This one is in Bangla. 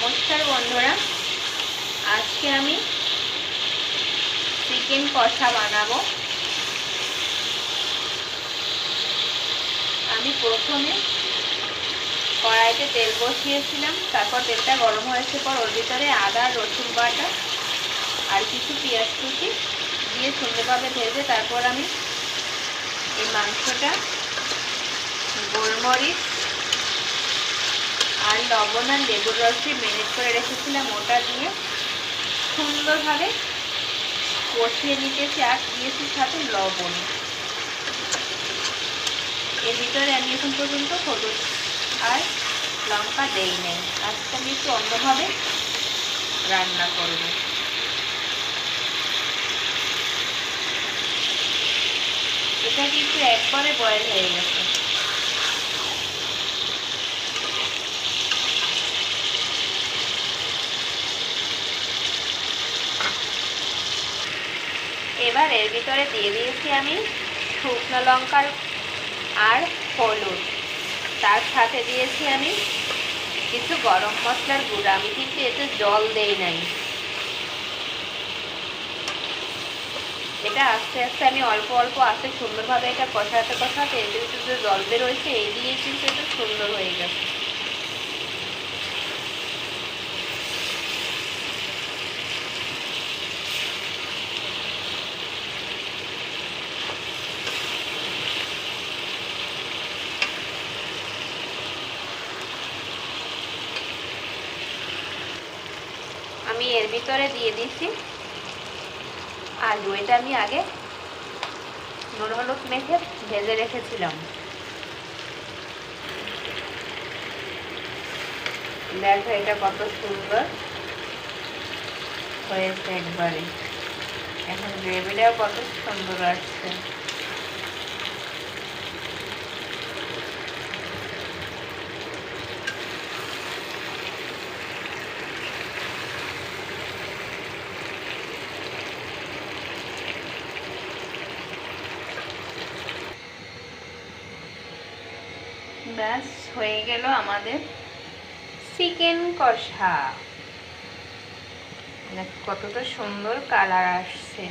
নমস্কার বন্ধুরা। আজকে আমি চিকেন কষা বানাবো। আমি প্রথমে কড়াইতে তেল বসিয়েছিলাম, তারপর তেলটা গরম হয়েছে পর ওর ভিতরে আদা, রসুন বাটা আর কিছু পেঁয়াজ কুচি দিয়ে সুন্দরভাবে ভেজে তারপর আমি এই মাংসটা গোলমরিচ লবণ আর লেবুর রস দিয়ে মেরিনেট করে রেখেছিলাম, ওটা দিয়ে সুন্দরভাবে কষিয়ে নিতেছি আর দিয়েছি সাথে লবণ। এর ভিতরে আমি এখন পর্যন্ত হলুদ আর লঙ্কা দেই নাই। আজকে আমি একটু অন্যভাবে রান্না করব। এটা কিন্তু একবারে বয়েল হয়ে গেছে। এবার এর ভিতরে দিয়ে দিয়েছি আমি শুকনো লঙ্কার আর হলুদ। তার সাথে দিয়েছি আমি কিছু গরম মশলার গুঁড়া। আমি কিন্তু এতে জল দেই নাই। এটা আস্তে আস্তে আমি অল্প অল্প, আস্তে সুন্দরভাবে এটা কষাতে কষাতে এর ভিতরে জল বেরোয়েছে এই দিয়ে কিন্তু এটা সুন্দর হয়ে গেছে। আমি এর ভিতরে দিয়ে দিচ্ছি আলু এটা আমি আগে নুন হলুদ মেখে ভেজে রেখেছিলাম। দেখো এটা কত সুন্দর হয়েছে একবারে। এখন গ্রেভিটাও কত সুন্দর আসছে। ব্যাস হয়ে গেল আমাদের চিকেন কষা। কতটা সুন্দর কালার আসছে।